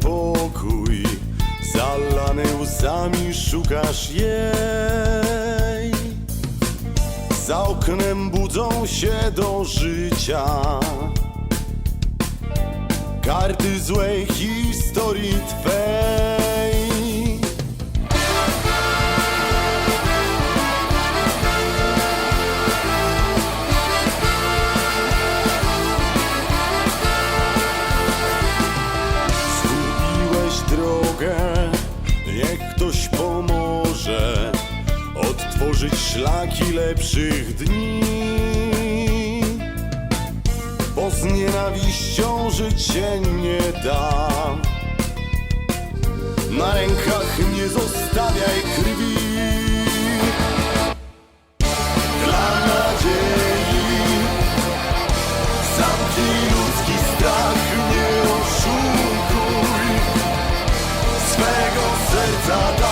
niepokój Zalany łzami szukasz jej. Za oknem budzą się do życia. Karty złej historii twej. Odtworzyć szlaki lepszych dni. Bo z nienawiścią żyć się nie da. Na rękach nie zostawiaj krwi. Dla nadziei Zamknij ludzki strach, nie oszukuj swego serca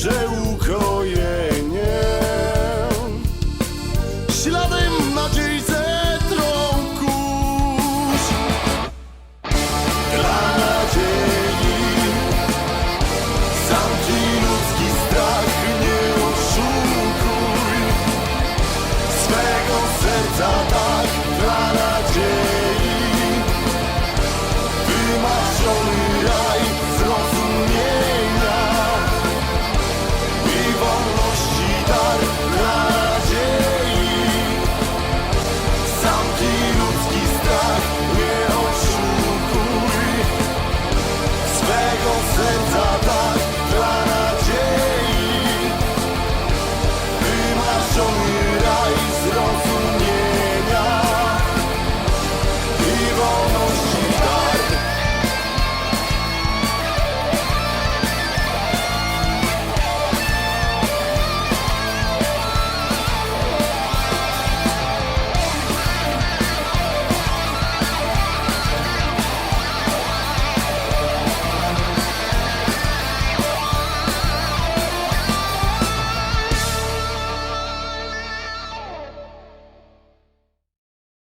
górze ukojenia.